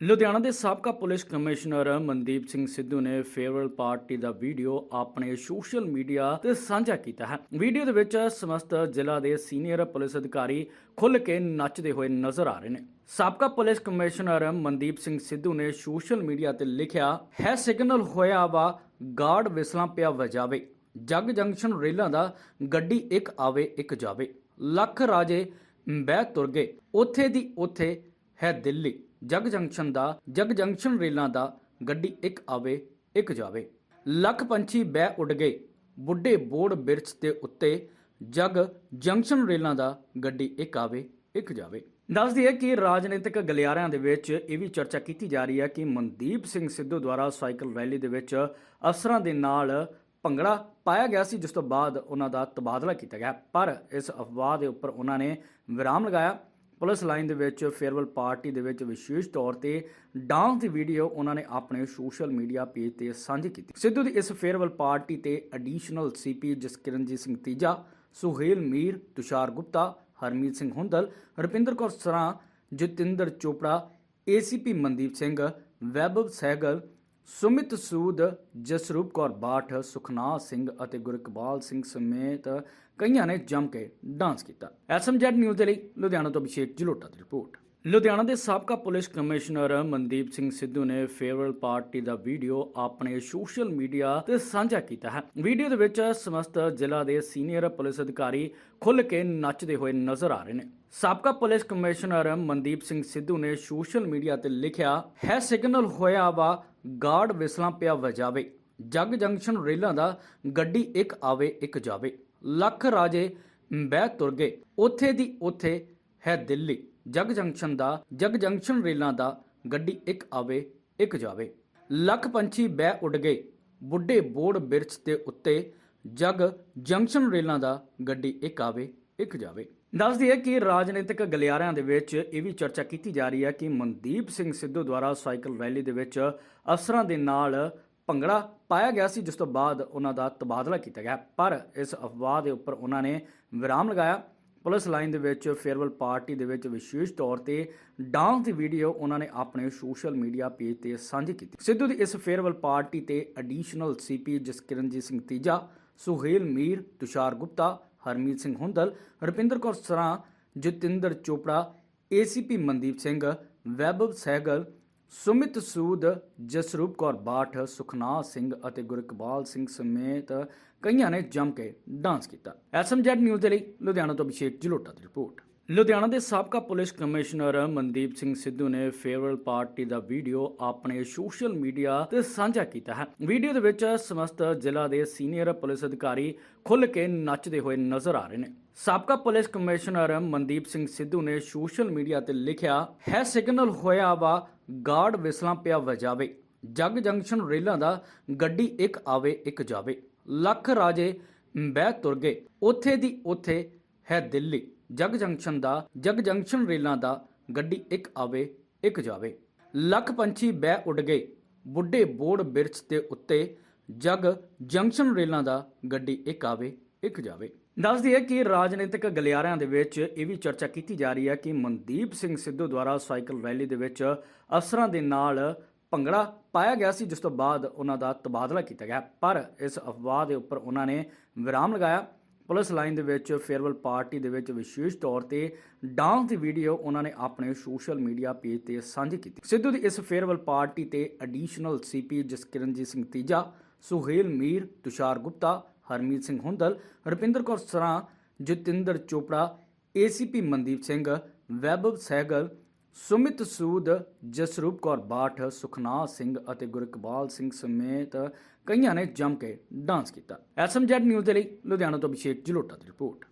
ਲੁਧਿਆਣਾ ਦੇ ਸਾਬਕਾ police commissioner Mandeep Singh Sidhu ਨੇ ਫੇਅਰਵੈਲ ਪਾਰਟੀ ਦਾ ਵੀਡੀਓ ਆਪਣੇ ਸੋਸ਼ਲ ਮੀਡੀਆ ਤੇ ਸਾਂਝਾ ਕੀਤਾ ਹੈ। ਵੀਡੀਓ ਦੇ ਵਿੱਚ ਸਮਸਤ ਜ਼ਿਲ੍ਹਾ ਦੇ ਸੀਨੀਅਰ ਪੁਲਿਸ ਅਧਿਕਾਰੀ ਖੁੱਲ ਕੇ ਨੱਚਦੇ ਹੋਏ ਨਜ਼ਰ ਆ ਰਹੇ ਨੇ। ਸਾਬਕਾ ਪੁਲਿਸ ਕਮਿਸ਼ਨਰ ਮਨਦੀਪ ਸਿੰਘ ਸਿੱਧੂ ਨੇ ਸੋਸ਼ਲ ਮੀਡੀਆ ਤੇ ਲਿਖਿਆ, ਹੈ ਸਿਗਨਲ ਹੋਇਆ ਵਾ, ਗਾਰਡ ਵਿਸਲਾਂ ਪਿਆ ਵਜਾਵੇ। ਜੱਗ ਜੰਕਸ਼ਨ ਰੇਲਾਂ ਦਾ ਗੱਡੀ ਇੱਕ ਆਵੇ, ਇੱਕ ਜਾਵੇ। ਲੱਖ ਰਾਜੇ ਬਹਿ ਤੁਰ ਗਏ। ਉੱਥੇ ਦੀ ਉੱਥੇ ਹੈ ਦਿੱਲੀ। ਜਗ ਜੰਕਸ਼ਨ ਦਾ, ਜਗ ਜੰਕਸ਼ਨ ਰੇਲਾਂ ਦਾ ਗੱਡੀ ਇੱਕ ਆਵੇ, ਇੱਕ ਜਾਵੇ। ਲੱਖ ਪੰਛੀ ਬੈ ਉੱਡ ਗਏ। ਬੁੱਢੇ ਬੋੜ ਬਿਰਚ ਦੇ ਉੱਤੇ ਜਗ ਜੰਕਸ਼ਨ ਰੇਲਾਂ ਦਾ ਗੱਡੀ ਇੱਕ ਆਵੇ, ਇੱਕ ਜਾਵੇ। ਦੱਸ ਦਈਏ ਕਿ ਰਾਜਨੀਤਿਕ ਗਲਿਆਰਿਆਂ ਦੇ ਵਿੱਚ ਇਹ ਵੀ ਚਰਚਾ ਕੀਤੀ ਜਾ ਰਹੀ ਹੈ ਕਿ ਮਨਦੀਪ ਸਿੰਘ ਸਿੱਧੂ ਦੁਆਰਾ ਸਾਈਕਲ ਰੈਲੀ ਦੇ ਵਿੱਚ ਅਫਸਰਾਂ ਦੇ ਨਾਲ ਭੰਗੜਾ ਪਾਇਆ ਗਿਆ ਸੀ, ਜਿਸ ਤੋਂ ਬਾਅਦ ਉਹਨਾਂ ਦਾ ਤਬਾਦਲਾ ਕੀਤਾ ਗਿਆ। ਪਰ ਇਸ ਅਫਵਾਹ ਦੇ ਉੱਪਰ ਉਹਨਾਂ ਨੇ ਵਿਰਾਮ ਲਗਾਇਆ। ਪੁਲਿਸ ਲਾਈਨ ਦੇ ਵਿੱਚ ਫੇਅਰਵੈਲ ਪਾਰਟੀ ਦੇ ਵਿੱਚ ਵਿਸ਼ੇਸ਼ ਤੌਰ ਤੇ ਡਾਂਸ ਦੀ ਵੀਡੀਓ ਉਹਨਾਂ ਨੇ ਆਪਣੇ ਸੋਸ਼ਲ ਮੀਡੀਆ ਪੇਜ ਤੇ ਸਾਂਝੀ ਕੀਤੀ। ਸਿੱਧੂ ਦੀ ਇਸ ਫੇਅਰਵੈਲ ਪਾਰਟੀ ਤੇ ਐਡੀਸ਼ਨਲ ਸੀਪੀ ਜਸਕਿਰਨਜੀਤ ਸਿੰਘ ਤੀਜਾ, ਸੁਹੇਲ ਮੀਰ, ਤੁਸ਼ਾਰ ਗੁਪਤਾ, ਹਰਮੀਤ ਸਿੰਘ ਹੁੰਦਲ, ਰੁਪਿੰਦਰ ਕੌਰ ਸਰਾਂ, ਜਤਿੰਦਰ ਚੋਪੜਾ ਏਸੀਪੀ ਮਨਦੀਪ ਸਿੰਘ, ਵੈਭਵ ਸਹਿਗਲ ਸੁਮਿਤ ਸੂਦ, ਜਸਰੂਪ ਕੌਰ ਬਾਠ, ਸੁਖਨਾਥ ਸਿੰਘ ਅਤੇ ਗੁਰਕਬਾਲ ਸਿੰਘ ਸਮੇਤ ਕਈਆਂ ਨੇ ਜੰਮ ਕੇ ਡਾਂਸ ਕੀਤਾ। ਐਸਐਮਜੈਡ ਨਿਊਜ਼ ਦੇ ਲਈ ਲੁਧਿਆਣਾ ਤੋਂ ਅਭਿਸ਼ੇਕ ਜਲੋਟਾ ਦੀ ਰਿਪੋਰਟ। ਲੁਧਿਆਣਾ ਦੇ ਸਾਬਕਾ ਪੁਲਿਸ ਕਮਿਸ਼ਨਰ ਮਨਦੀਪ ਸਿੰਘ ਸਿੱਧੂ ਨੇ ਫੇਅਰਵੈਲ ਪਾਰਟੀ ਦਾ ਵੀਡੀਓ ਆਪਣੇ ਸੋਸ਼ਲ ਮੀਡੀਆ ਤੇ ਸਾਂਝਾ ਕੀਤਾ ਹੈ। ਵੀਡੀਓ ਦੇ ਵਿੱਚ ਸਮਸਤ ਜ਼ਿਲ੍ਹਾ ਦੇ ਸੀਨੀਅਰ ਪੁਲਿਸ ਅਧਿਕਾਰੀ ਖੁੱਲ ਕੇ ਨੱਚਦੇ ਹੋਏ ਨਜ਼ਰ ਆ ਰਹੇ ਨੇ। ਸਾਬਕਾ ਪੁਲਿਸ ਕਮਿਸ਼ਨਰ ਮਨਦੀਪ ਸਿੰਘ ਸਿੱਧੂ ਨੇ ਸੋਸ਼ਲ ਮੀਡੀਆ ਤੇ ਲਿਖਿਆ, ਹੈ ਸਿਗਨਲ ਹੋਇਆ ਵਾ, ਗਾਰਡ ਵਿਸਲਾਂ ਪਿਆ ਵਜਾਵੇ ਜੱਗ ਜੰਕਸ਼ਨ ਰੇਲਾਂ ਦਾ ਗੱਡੀ ਇੱਕ ਆਵੇ, ਇੱਕ ਜਾਵੇ। ਲੱਖ ਰਾਜੇ ਬਹਿ ਤੁਰ ਗਏ। ਉੱਥੇ ਦੀ ਉੱਥੇ ਹੈ ਦਿੱਲੀ। ਜਗ ਜੰਕਸ਼ਨ ਦਾ, ਜਗ ਜੰਕਸ਼ਨ ਰੇਲਾਂ ਦਾ ਗੱਡੀ ਇੱਕ ਆਵੇ, ਇੱਕ ਜਾਵੇ। ਲੱਖ ਪੰਛੀ ਬਹਿ ਉੱਡ ਗਏ। ਬੁੱਢੇ ਬੋੜ ਬਿਰਚ ਦੇ ਉੱਤੇ ਜਗ ਜੰਕਸ਼ਨ ਰੇਲਾਂ ਦਾ ਗੱਡੀ ਇੱਕ ਆਵੇ, ਇੱਕ ਜਾਵੇ। ਦੱਸ ਦਈਏ ਕਿ ਰਾਜਨੀਤਿਕ ਗਲਿਆਰਿਆਂ ਦੇ ਵਿੱਚ ਇਹ ਵੀ ਚਰਚਾ ਕੀਤੀ ਜਾ ਰਹੀ ਹੈ ਕਿ ਮਨਦੀਪ ਸਿੰਘ ਸਿੱਧੂ ਦੁਆਰਾ ਸਾਈਕਲ ਰੈਲੀ ਦੇ ਵਿੱਚ ਅਫਸਰਾਂ ਦੇ ਨਾਲ ਭੰਗੜਾ ਪਾਇਆ ਗਿਆ ਸੀ, ਜਿਸ ਤੋਂ ਬਾਅਦ ਉਹਨਾਂ ਦਾ ਤਬਾਦਲਾ ਕੀਤਾ ਗਿਆ। ਪਰ ਇਸ ਅਫਵਾਹ ਦੇ ਉੱਪਰ ਉਹਨਾਂ ਨੇ ਵਿਰਾਮ ਲਗਾਇਆ। ਪੁਲਿਸ ਲਾਈਨ ਦੇ ਵਿੱਚ ਫੇਅਰਵੈਲ ਪਾਰਟੀ ਦੇ ਵਿੱਚ ਵਿਸ਼ੇਸ਼ ਤੌਰ ਤੇ ਡਾਂਸ ਦੀ ਵੀਡੀਓ ਉਹਨਾਂ ਨੇ ਆਪਣੇ ਸੋਸ਼ਲ ਮੀਡੀਆ ਪੇਜ ਤੇ ਸਾਂਝੀ ਕੀਤੀ। ਸਿੱਧੂ ਦੀ ਇਸ ਫੇਅਰਵੈਲ ਪਾਰਟੀ ਤੇ ਐਡੀਸ਼ਨਲ ਸੀਪੀ ਜਸਕਿਰਨਜੀਤ ਸਿੰਘ ਤੀਜਾ, ਸੁਹੇਲ ਮੀਰ, ਤੁਸ਼ਾਰ ਗੁਪਤਾ, ਹਰਮੀਤ ਸਿੰਘ ਹੁੰਦਲ, ਰੁਪਿੰਦਰ ਕੌਰ ਸਰਾਂ, ਜਤਿੰਦਰ ਚੋਪੜਾ, ਏਸੀਪੀ ਮਨਦੀਪ ਸਿੰਘ, ਵੈਭਵ ਸਹਿਗਲ, ਸੁਮਿਤ ਸੂਦ, ਜਸਰੂਪ ਕੌਰ ਬਾਠ, ਸੁਖਨਾਥ ਸਿੰਘ ਅਤੇ ਗੁਰਕਬਾਲ ਸਿੰਘ ਸਮੇਤ ਕਈਆਂ ਨੇ ਜੰਮ ਕੇ ਡਾਂਸ ਕੀਤਾ। ਐਸਐਮਜੈਡ ਨਿਊਜ਼ ਦੇ ਲਈ ਲੁਧਿਆਣਾ ਤੋਂ ਅਭਿਸ਼ੇਕ ਜਲੋਟਾ ਦੀ ਰਿਪੋਰਟ। ਲੁਧਿਆਣਾ ਦੇ ਸਾਬਕਾ ਪੁਲਿਸ ਕਮਿਸ਼ਨਰ ਮਨਦੀਪ ਸਿੰਘ ਸਿੱਧੂ ਨੇ ਫੇਅਰਵੈਲ ਪਾਰਟੀ ਦਾ ਵੀਡੀਓ ਆਪਣੇ ਸੋਸ਼ਲ ਮੀਡੀਆ ਤੇ ਸਾਂਝਾ ਕੀਤਾ ਹੈ। ਵੀਡੀਓ ਦੇ ਵਿੱਚ ਸਮਸਤ ਜ਼ਿਲ੍ਹਾ ਦੇ ਸੀਨੀਅਰ ਪੁਲਿਸ ਅਧਿਕਾਰੀ ਖੁੱਲ ਕੇ ਨੱਚਦੇ ਹੋਏ ਨਜ਼ਰ ਆ ਰਹੇ ਨੇ। ਸਾਬਕਾ ਪੁਲਿਸ ਕਮਿਸ਼ਨਰ ਮਨਦੀਪ ਸਿੰਘ ਸਿੱਧੂ ਨੇ ਸੋਸ਼ਲ ਮੀਡੀਆ ਤੇ ਲਿਖਿਆ, ਹੈ ਸਿਗਨਲ ਹੋਇਆ ਵਾ ਗਾਰਡ ਵਿਸਲਾਂ ਪਿਆ ਵਜਾਵੇ। ਜਗ ਜੰਕਸ਼ਨ ਰੇਲਾਂ ਦਾ ਗੱਡੀ ਇੱਕ ਆਵੇ, ਇੱਕ ਜਾਵੇ। ਲੱਖ ਰਾਜੇ ਬਹਿ ਤੁਰ ਗਏ। ਉੱਥੇ ਦੀ ਉੱਥੇ ਹੈ ਦਿੱਲੀ। ਜਗ ਜੰਕਸ਼ਨ ਦਾ, ਜਗ ਜੰਕਸ਼ਨ ਰੇਲਾਂ ਦਾ ਗੱਡੀ ਇੱਕ ਆਵੇ, ਇੱਕ ਜਾਵੇ। ਲੱਖ ਪੰਛੀ ਬਹਿ ਉੱਡ ਗਏ। ਬੁੱਢੇ ਬੋੜ ਬਿਰਚ ਦੇ ਉੱਤੇ ਜਗ ਜੰਕਸ਼ਨ ਰੇਲਾਂ ਦਾ ਗੱਡੀ ਇੱਕ ਆਵੇ, ਇੱਕ ਜਾਵੇ। ਦੱਸ ਦਈਏ ਕਿ ਰਾਜਨੀਤਿਕ ਗਲਿਆਰਿਆਂ ਦੇ ਵਿੱਚ ਇਹ ਵੀ ਚਰਚਾ ਕੀਤੀ ਜਾ ਰਹੀ ਹੈ ਕਿ ਮਨਦੀਪ ਸਿੰਘ ਸਿੱਧੂ ਦੁਆਰਾ ਸਾਈਕਲ ਰੈਲੀ ਦੇ ਵਿੱਚ ਅਫਸਰਾਂ ਦੇ ਨਾਲ ਭੰਗੜਾ ਪਾਇਆ ਗਿਆ ਸੀ, ਜਿਸ ਤੋਂ ਬਾਅਦ ਉਹਨਾਂ ਦਾ ਤਬਾਦਲਾ ਕੀਤਾ ਗਿਆ। ਪਰ ਇਸ ਅਫਵਾਹ ਦੇ ਉੱਪਰ ਉਹਨਾਂ ਨੇ ਵਿਰਾਮ ਲਗਾਇਆ। ਪੁਲਿਸ ਲਾਈਨ ਦੇ ਵਿੱਚ ਫੇਅਰਵੈਲ ਪਾਰਟੀ ਦੇ ਵਿੱਚ ਵਿਸ਼ੇਸ਼ ਤੌਰ ਤੇ ਡਾਂਸ ਦੀ ਵੀਡੀਓ ਉਹਨਾਂ ਨੇ ਆਪਣੇ ਸੋਸ਼ਲ ਮੀਡੀਆ ਪੇਜ ਤੇ ਸਾਂਝੀ ਕੀਤੀ। ਸਿੱਧੂ ਦੀ ਇਸ ਫੇਅਰਵੈਲ ਪਾਰਟੀ ਤੇ ਐਡੀਸ਼ਨਲ ਸੀਪੀ ਜਸਕਿਰਨਜੀਤ ਸਿੰਘ ਤੀਜਾ, ਸੁਹੇਲ ਮੀਰ, ਤੁਸ਼ਾਰ ਗੁਪਤਾ, ਹਰਮੀਤ ਸਿੰਘ ਹੁੰਦਲ, ਰੁਪਿੰਦਰ ਕੌਰ ਸਰਾਂ, ਜਤਿੰਦਰ ਚੋਪੜਾ ਏਸੀਪੀ ਮਨਦੀਪ ਸਿੰਘ, ਵੈਭਵ ਸਹਿਗਲ ਸੁਮਿਤ ਸੂਦ, ਜਸਰੂਪ ਕੌਰ ਬਾਠ, ਸੁਖਨਾਥ ਸਿੰਘ ਅਤੇ ਗੁਰਕਬਾਲ ਸਿੰਘ ਸਮੇਤ ਕਈਆਂ ਨੇ ਜੰਮ ਕੇ ਡਾਂਸ ਕੀਤਾ। ਐਸਐਮਜੈਡ ਨਿਊਜ਼ ਦੇ ਲਈ ਲੁਧਿਆਣਾ ਤੋਂ ਅਭਿਸ਼ੇਕ ਜਲੋਟਾ ਦੀ ਰਿਪੋਰਟ।